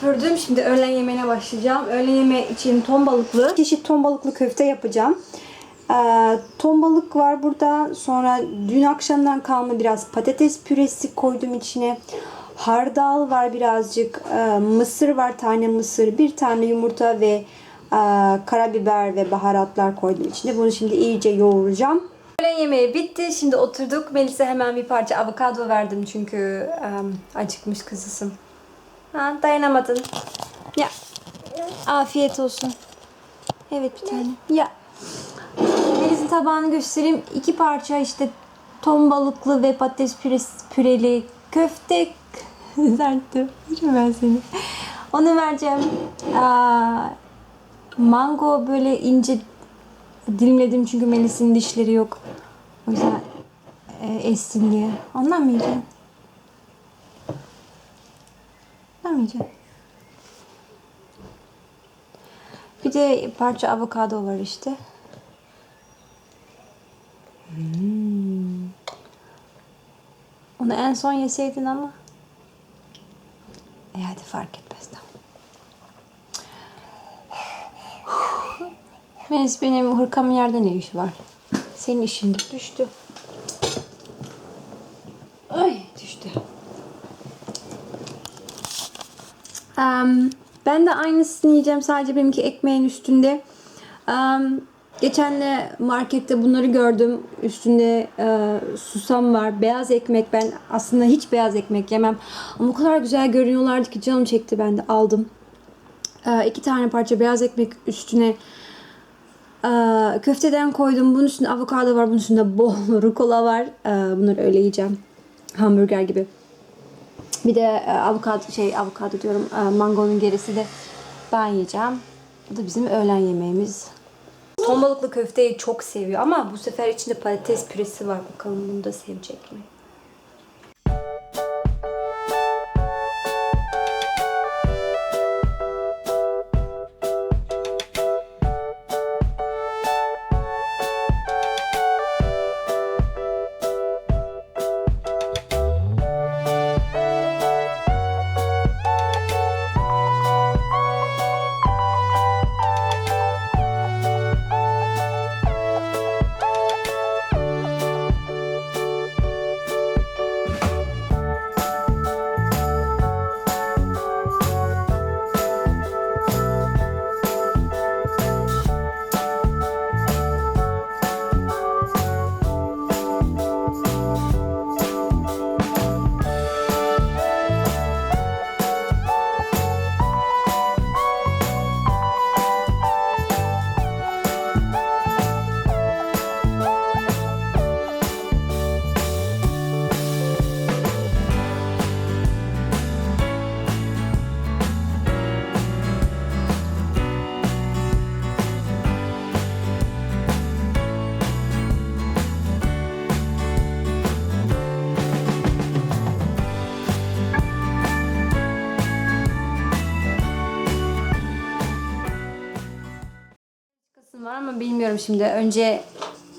gördüm. Şimdi öğlen yemeğine başlayacağım. Öğlen yemeği için ton balıklı, çeşit ton balıklı köfte yapacağım. Ee, ton balık var burada. Sonra dün akşamdan kalma biraz patates püresi koydum içine. Hardal var birazcık. Ee, mısır var tane mısır. Bir tane yumurta ve e, karabiber ve baharatlar koydum içine. Bunu şimdi iyice yoğuracağım. Öğlen yemeği bitti. Şimdi oturduk. Melis'e hemen bir parça avokado verdim çünkü em, acıkmış kızısın. Ha, dayanamadın. Ya. Afiyet olsun. Evet bir tane. Ya. Melis'in tabağını göstereyim. İki parça işte ton balıklı ve patates püresi, püreli köfte. Yerim ben seni. Onu vereceğim. Aa, mango böyle ince dilimledim çünkü Melis'in dişleri yok. O yüzden e, essin diye. Ondan mı yiyeceğim? Yiyeceğim? Bir de parça avokado var işte. Hmm. Onu en son yeseydin ama. E hadi fark etmez tamam. Melis benim hırkamın yerde ne işi var? Senin işinde düştü. Ay düştü. Em, ben de aynısını yiyeceğim. Sadece benimki ekmeğin üstünde. Em, geçen de markette bunları gördüm. Üstünde e, susam var. Beyaz ekmek. Ben aslında hiç beyaz ekmek yemem. Ama o kadar güzel görünüyorlardı ki canım çekti. Ben de aldım. E, iki tane parça beyaz ekmek üstüne ee, köfteden koydum. Bunun üstünde avokado var. Bunun üstünde bol rukola var. Bunları öyle yiyeceğim. Hamburger gibi. Bir de e, avokado şey avokado diyorum. e, mangonun gerisi de ben yiyeceğim. Bu da bizim öğlen yemeğimiz. Ton balıklı köfteyi çok seviyor ama bu sefer içinde patates püresi var. Bakalım bunu da sevecek mi? Bilmiyorum şimdi. Önce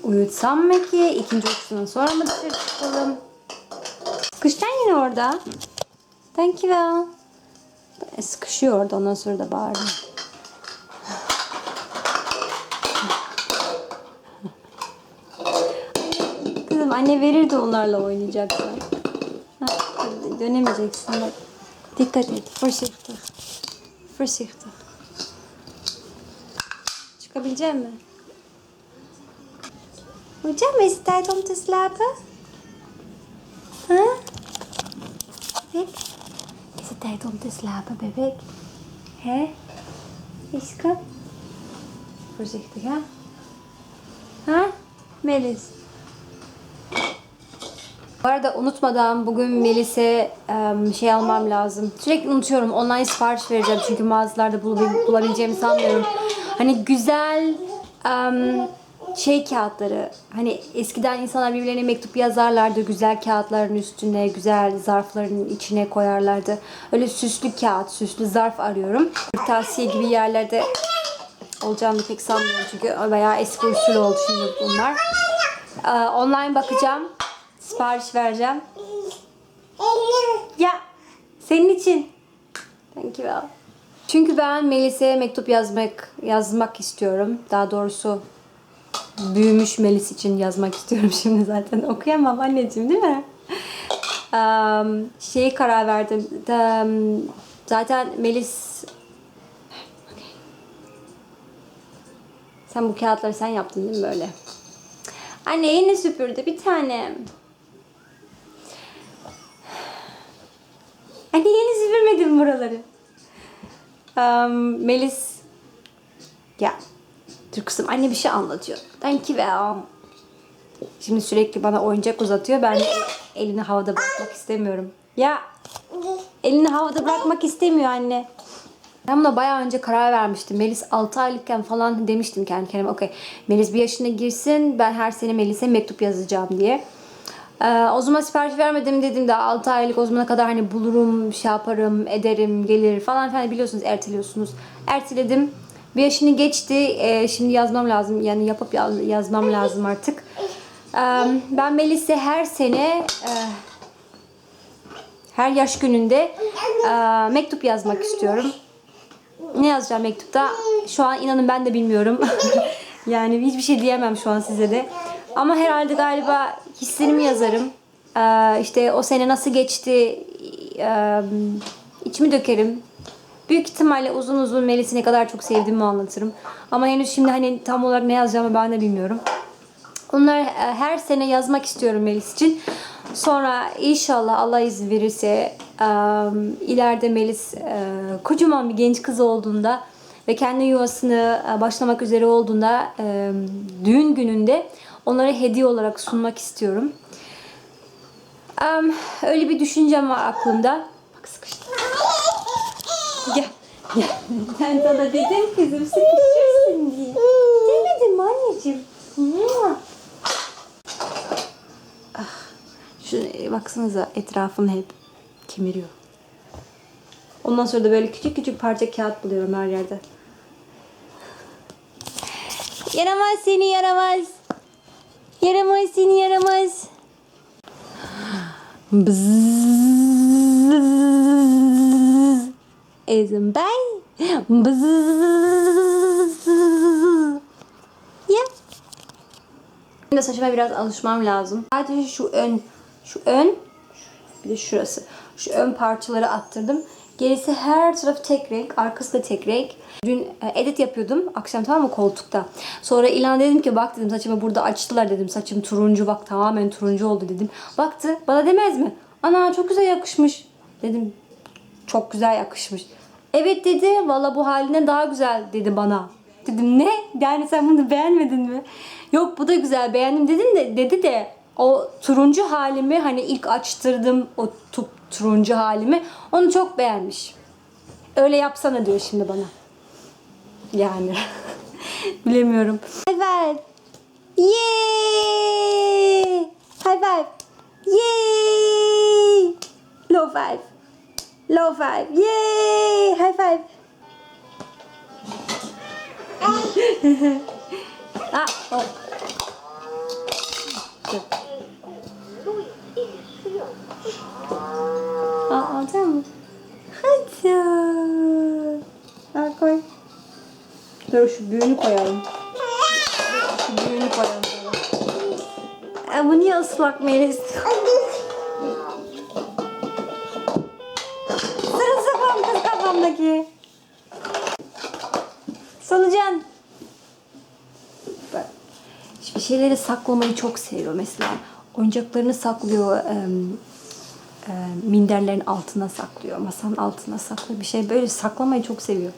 uyutsam mı ki? İkinci uykusundan sonra mı dışarı çıkalım? Sıkışacaksın yine orada. Thank you. E, Sıkışıyor orada ondan sonra da bağırıyor. Kızım anne verir de onlarla oynayacaksın. Dönemeyeceksin bak. Dikkat et. Voorzichtig. Voorzichtig. Çıkabilecek mi? Hocam is het tijd om te slapen? Huh? Bebek? Is het tijd om te slapen, bebek? Hè? Iska? Voorzichtig, hè? Ha? Melis. Bu arada unutmadan bugün Melis'e şey almam lazım. Sürekli unutuyorum. Online sipariş vereceğim çünkü mağazalarda bulabil- bulabileceğimi sanmıyorum. Hani güzel em, şey kağıtları. Hani eskiden insanlar birbirlerine mektup yazarlardı. Güzel kağıtların üstüne, güzel zarfların içine koyarlardı. Öyle süslü kağıt, süslü zarf arıyorum. Kırtasiye gibi yerlerde olacağını pek sanmıyorum çünkü bayağı eski usul oldu şimdi bunlar. Ee, online bakacağım. Sipariş vereceğim. Ya senin için. Thank you. Çünkü ben Melis'e mektup yazmak yazmak istiyorum. Daha doğrusu büyümüş Melis için yazmak istiyorum şimdi zaten. Okuyamam anneciğim değil mi? Um, şeyi karar verdim. Da, zaten Melis Sen bu kağıtları sen yaptın değil mi böyle? Anne yeni süpürdü bir tane. Anne yeni süpürmedim buraları. Um, Melis ya dur kızım anne bir şey anlatıyor. Thank you well. Şimdi sürekli bana oyuncak uzatıyor. Ben de elini havada bırakmak istemiyorum. Ya elini havada bırakmak istemiyor anne. Ben buna bayağı önce karar vermiştim. Melis 6 aylıkken falan demiştim kendi kendime. Okey Melis bir yaşına girsin. Ben her sene Melis'e mektup yazacağım diye. Ee, o zaman sipariş vermedim dedim daha 6 aylık o zamana kadar hani bulurum, şey yaparım, ederim, gelir falan filan biliyorsunuz erteliyorsunuz. Erteledim. Bir yaşını geçti. Ee, şimdi yazmam lazım. Yani yapıp yaz- yazmam lazım artık. Ee, ben Melis'e her sene e, her yaş gününde e, mektup yazmak istiyorum. Ne yazacağım mektupta? Şu an inanın ben de bilmiyorum. yani hiçbir şey diyemem şu an size de. Ama herhalde galiba hislerimi yazarım. Ee, işte o sene nasıl geçti ee, içimi dökerim. Büyük ihtimalle uzun uzun Melis'i ne kadar çok sevdiğimi anlatırım. Ama henüz şimdi hani tam olarak ne yazacağımı ben de bilmiyorum. Onları e, her sene yazmak istiyorum Melis için. Sonra inşallah Allah izin verirse e, ileride Melis e, kocaman bir genç kız olduğunda ve kendi yuvasını başlamak üzere olduğunda düğün gününde onlara hediye olarak sunmak istiyorum. Öyle bir düşüncem var aklımda. Bak sıkıştı. Ben sana dedim kızım sıkışırsın diye. Demedim anneciğim? Ah, Şu baksanıza etrafını hep kemiriyor. Ondan sonra da böyle küçük küçük parça kağıt buluyorum her yerde. Yaramaz seni yaramaz. Yaramaz seni yaramaz. Bzzz. Ben. Bzzz. Ya. Şimdi saçıma biraz alışmam lazım. Sadece şu ön, şu ön, bir de şurası. Şu ön parçaları attırdım. Gerisi her taraf tek renk, arkası da tek renk. Dün edit yapıyordum akşam tamam mı koltukta. Sonra ilan dedim ki bak dedim saçımı burada açtılar dedim. Saçım turuncu bak tamamen turuncu oldu dedim. Baktı bana demez mi? Ana çok güzel yakışmış. Dedim çok güzel yakışmış. Evet dedi. Valla bu haline daha güzel dedi bana. Dedim ne? Yani sen bunu beğenmedin mi? Yok bu da güzel beğendim dedin de dedi de o turuncu halimi hani ilk açtırdım o tu, turuncu halimi onu çok beğenmiş. Öyle yapsana diyor şimdi bana. Yani bilemiyorum. Five. Yay! High five. Yay! Low five. Low five. Yay! High five. ah, oh. Mı? Hadi. Al koy. Dur şu büyüğünü koyalım. Şu büyüğünü koyalım. bu niye ıslak Melis? Kız kafamdaki. Solucan. Bak. Bir şeyleri saklamayı çok seviyor. Mesela oyuncaklarını saklıyor. em, e, minderlerin altına saklıyor. Masanın altına saklıyor. Bir şey böyle saklamayı çok seviyor.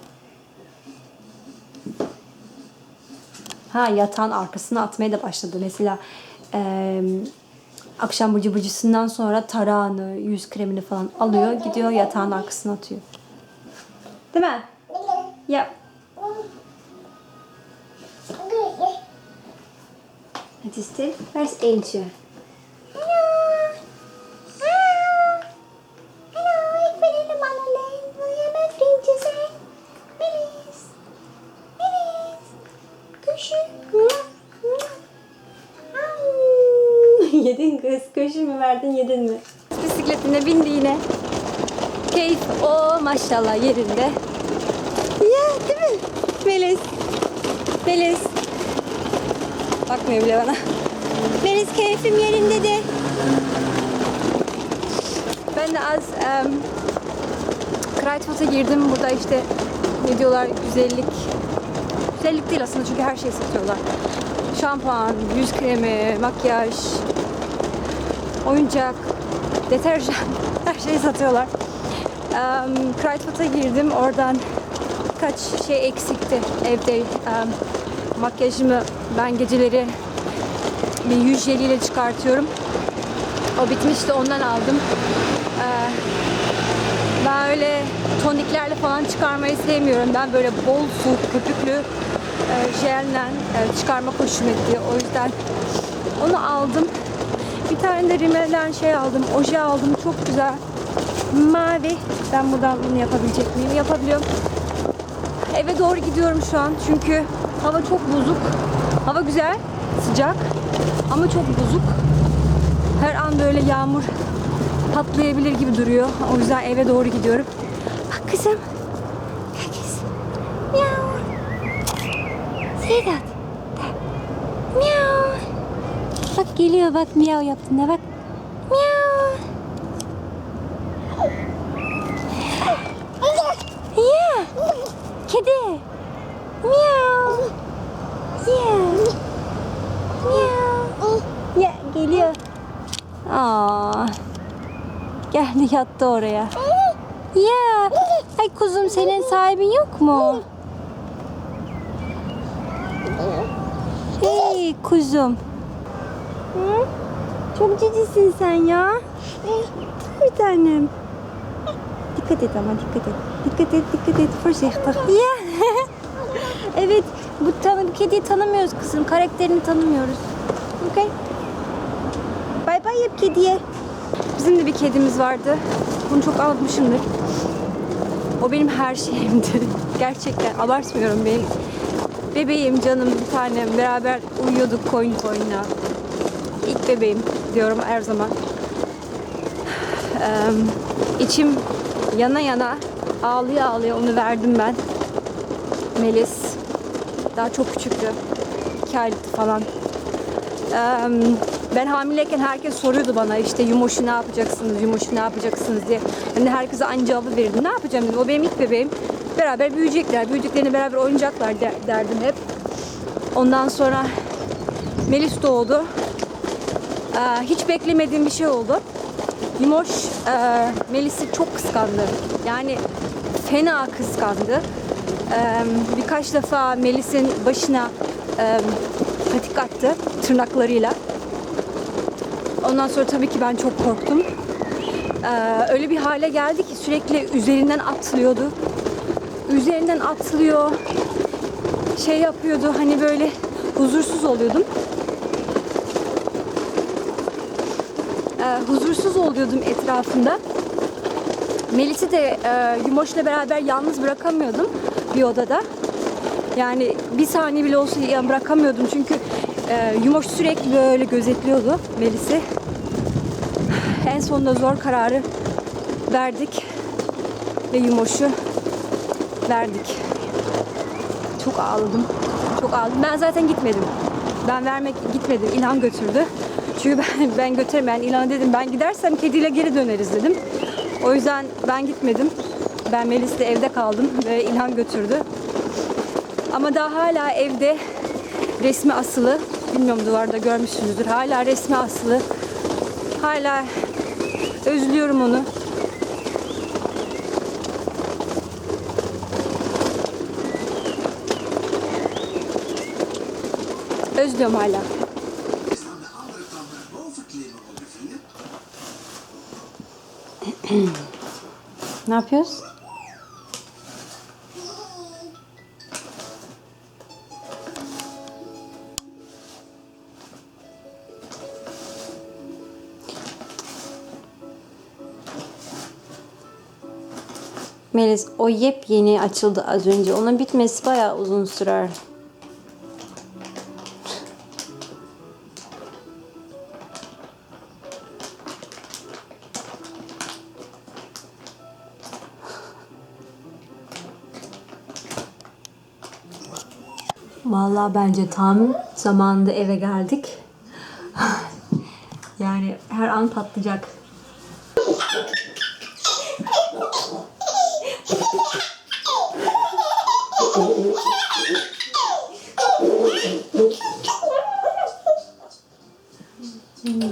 Ha yatağın arkasına atmaya da başladı. Mesela e, akşam bıcı bıcısından sonra tarağını, yüz kremini falan alıyor. Gidiyor yatağın arkasına atıyor. Değil mi? Ya. Hadi Steve. Where's Angel? Hallo, ik ben helemaal alleen. Wil jij mijn vriendje zijn? Melis. Melis. Kusje. Yedin kız. Kusyu mu verdin yedin mi? Bisikletine bindi yine. Keyif o maşallah yerinde. Değil mi? Melis. Melis. Bakmıyor bile bana. Melis keyfim yerinde de. Ben de az um, Kruidvat'a girdim. Burada işte ne diyorlar güzellik. Güzellik değil aslında çünkü her şeyi satıyorlar. Şampuan, yüz kremi, makyaj, oyuncak, deterjan her şeyi satıyorlar. Um, Kruidvat'a girdim. Oradan kaç şey eksikti evde. Um, makyajımı ben geceleri bir yüz jeliyle çıkartıyorum. O bitmişti ondan aldım. Ee, ben öyle toniklerle falan çıkarmayı sevmiyorum. Ben böyle bol su, köpüklü e, jelle e, çıkarma hoşuma gidiyor. O yüzden onu aldım. Bir tane de Rimmel'den şey aldım. Oje aldım. Çok güzel. Mavi. Ben buradan bunu yapabilecek miyim? Yapabiliyorum. Eve doğru gidiyorum şu an. Çünkü hava çok bozuk. Hava güzel, sıcak ama çok bozuk. Her an böyle yağmur patlayabilir gibi duruyor. O yüzden eve doğru gidiyorum. Bak kızım. Herkes. Miau. Sedat. Miau. Bak geliyor bak miau yaptığında bak. Miau. Ya. Kedi. Miau. Ya. Miau. Ya geliyor. Aa. Geldi yattı oraya. Ya. Ay kuzum senin sahibin yok mu? Hey kuzum. Çok cicisin sen ya. Bir tanem. Dikkat et ama dikkat et. Dikkat et, dikkat et. Voorzichtig. Ya. evet, bu tanı, kediyi tanımıyoruz kızım. Karakterini tanımıyoruz. Okey. Bay yap kediye. Bizim de bir kedimiz vardı. Bunu çok almışımdır. O benim her şeyimdi. Gerçekten abartmıyorum benim. Bebeğim, canım, bir tanem. Beraber uyuyorduk koyun koyuna. İlk bebeğim diyorum her zaman. Eee, içim yana yana ağlaya ağlaya onu verdim ben. Melis. Daha çok küçüktü. İki aylıktı falan. Eee, ben hamileyken herkes soruyordu bana işte yumuşu ne yapacaksınız, yumuşu ne yapacaksınız diye. Hani herkese aynı cevabı verirdim. Ne yapacağım dedim. O benim ilk bebeğim. Beraber büyüyecekler. Büyüdüklerine beraber oynayacaklar der- derdim hep. Ondan sonra Melis doğdu. Ee, hiç beklemediğim bir şey oldu. Yumuş e, Melis'i çok kıskandı. Yani fena kıskandı. Ee, birkaç defa Melis'in başına e, patik attı tırnaklarıyla. Ondan sonra tabii ki ben çok korktum. Ee, öyle bir hale geldi ki sürekli üzerinden atlıyordu. Üzerinden atlıyor. Şey yapıyordu hani böyle huzursuz oluyordum. Ee, huzursuz oluyordum etrafında. Melis'i de e, Yumoş'la beraber yalnız bırakamıyordum bir odada. Yani bir saniye bile olsa yan bırakamıyordum çünkü e, Yumoş sürekli böyle gözetliyordu Melis'i. En sonunda zor kararı verdik ve Yumoş'u verdik. Çok ağladım. Çok ağladım. Ben zaten gitmedim. Ben vermek gitmedim. İlhan götürdü. Çünkü ben, ben götüremem. Ben dedim ben gidersem kediyle geri döneriz dedim. O yüzden ben gitmedim. Ben Melis'le evde kaldım ve İlhan götürdü. Ama daha hala evde resmi asılı. Bilmiyorum duvarda görmüşsünüzdür. Hala resmi asılı. Hala özlüyorum onu. Özlüyorum hala. Is aan Melis o yepyeni açıldı az önce. Onun bitmesi bayağı uzun sürer. Vallahi bence tam zamanında eve geldik. yani her an patlayacak.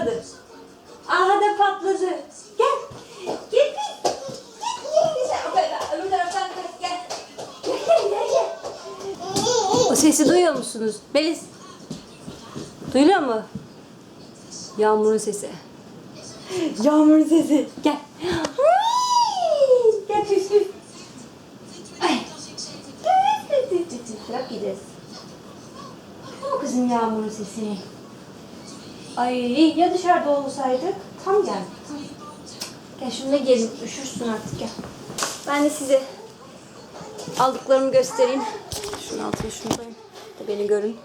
dur. Gel. Gel. Gel. Gel. Gel. O sesi duyuyor musunuz? Beliz. Duyuluyor mu? Yağmurun sesi. Yağmurun sesi. Gel. Gel püf püf. Bırak gideriz. O kızın yağmurun sesini. Ay ya dışarıda olsaydık tam gel. Gel şununla gelin üşürsün artık gel. Ben de size aldıklarımı göstereyim. Şunun altına şunu koyayım. Da beni görün.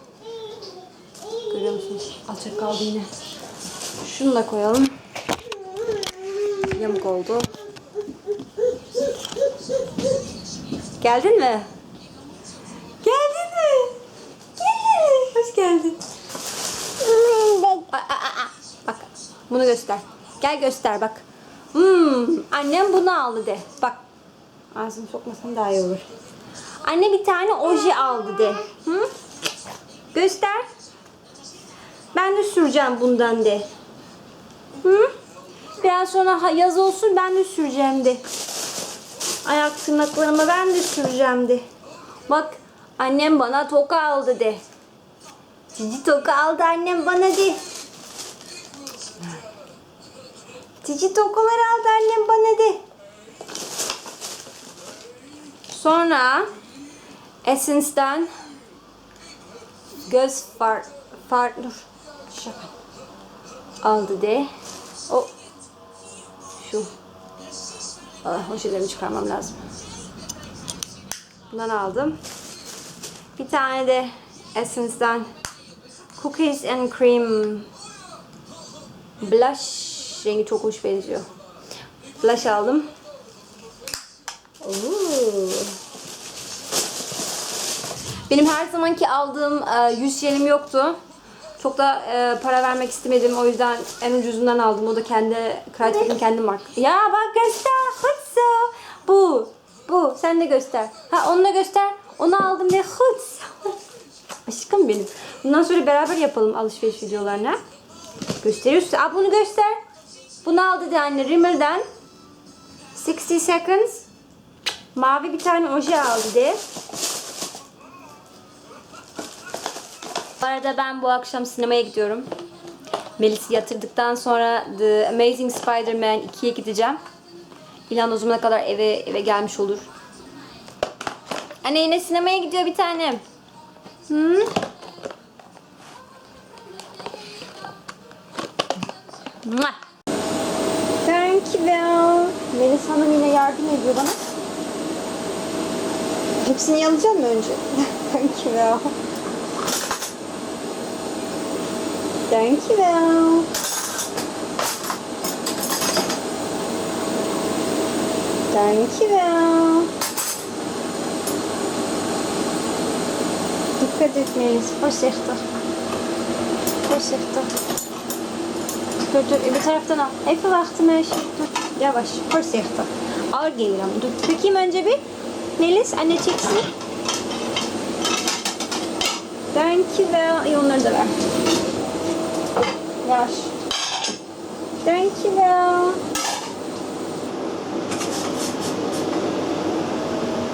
Görüyor musunuz? Alçak kaldı yine. Şunu da koyalım. Yamuk oldu. Geldin mi? Geldin mi? Geldin mi? Hoş geldin. Aa, aa, aa. Bak bunu göster. Gel göster bak. Hmm, annem bunu aldı de. Bak. Ağzını sokmasam daha iyi olur. Anne bir tane oje aldı de. Hı? Göster. Ben de süreceğim bundan de. Hı? Biraz sonra yaz olsun ben de süreceğim de. Ayak tırnaklarıma ben de süreceğim de. Bak annem bana toka aldı de. Cici toka aldı annem bana de. Cici tokalar aldı annem bana de. Sonra Essence'den göz far far dur şaka aldı de. O şu Aa, o şeylerimi çıkarmam lazım. Bundan aldım. Bir tane de Essence'den Cookies and Cream Blush rengi çok hoş benziyor. Blush aldım. Oo. Benim her zamanki aldığım e, yüz jelim yoktu. Çok da e, para vermek istemedim. O yüzden en ucuzundan aldım. O da kendi Kreatif'in kendi mark. Ya bak göster. Hıtsa. Bu. Bu. Sen de göster. Ha onu da göster. Onu aldım de hıtsa. Aşkım benim. Bundan sonra beraber yapalım alışveriş videolarına. Gösteriyorsun. Aa bunu göster. Bunu aldı de anne Rimmel'den. 60 seconds. Mavi bir tane oje aldı. Bu arada ben bu akşam sinemaya gidiyorum. Melis'i yatırdıktan sonra The Amazing Spider-Man 2'ye gideceğim. İlan o kadar eve eve gelmiş olur. Anne yine sinemaya gidiyor bir tanem. Hı? Mua. Thank you. Melis Hanım yine yardım ediyor bana. Hepsini yalayacağım mı önce? Thank you. Thank you. Thank you. Dikkat et Melis. Voorzichtig. Voorzichtig. Dur dur öbür taraftan al. Even wachten meisje. Dur yavaş. Voorzichtig. Ağır gelir. Dur dökeyim önce bir. Melis anne çeksin. Thank you. İyi onları da ver. Yavaş. Thank you.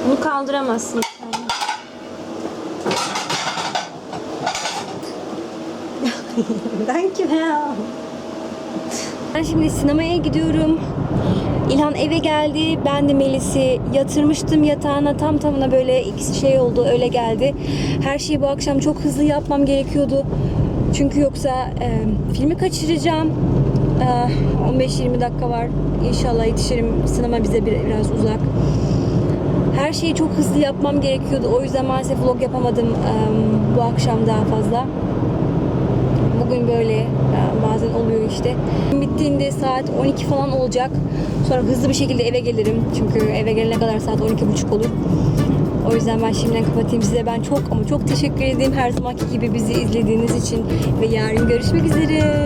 Bunu kaldıramazsın. Thank you. Ben şimdi sinemaya gidiyorum. İlhan eve geldi. Ben de Melis'i yatırmıştım yatağına. Tam tamına böyle ikisi şey oldu. Öyle geldi. Her şeyi bu akşam çok hızlı yapmam gerekiyordu. Çünkü yoksa e, filmi kaçıracağım. E, 15-20 dakika var. İnşallah yetişirim. Sinema bize bir- biraz uzak. Her şeyi çok hızlı yapmam gerekiyordu. O yüzden maalesef vlog yapamadım e, bu akşam daha fazla. Bugün böyle bazen oluyor işte. Bittiğinde saat 12 falan olacak. Sonra hızlı bir şekilde eve gelirim. Çünkü eve gelene kadar saat 12.30 olur. O yüzden ben şimdiden kapatayım size. Ben çok ama çok teşekkür ederim her zamanki gibi bizi izlediğiniz için. Ve yarın görüşmek üzere.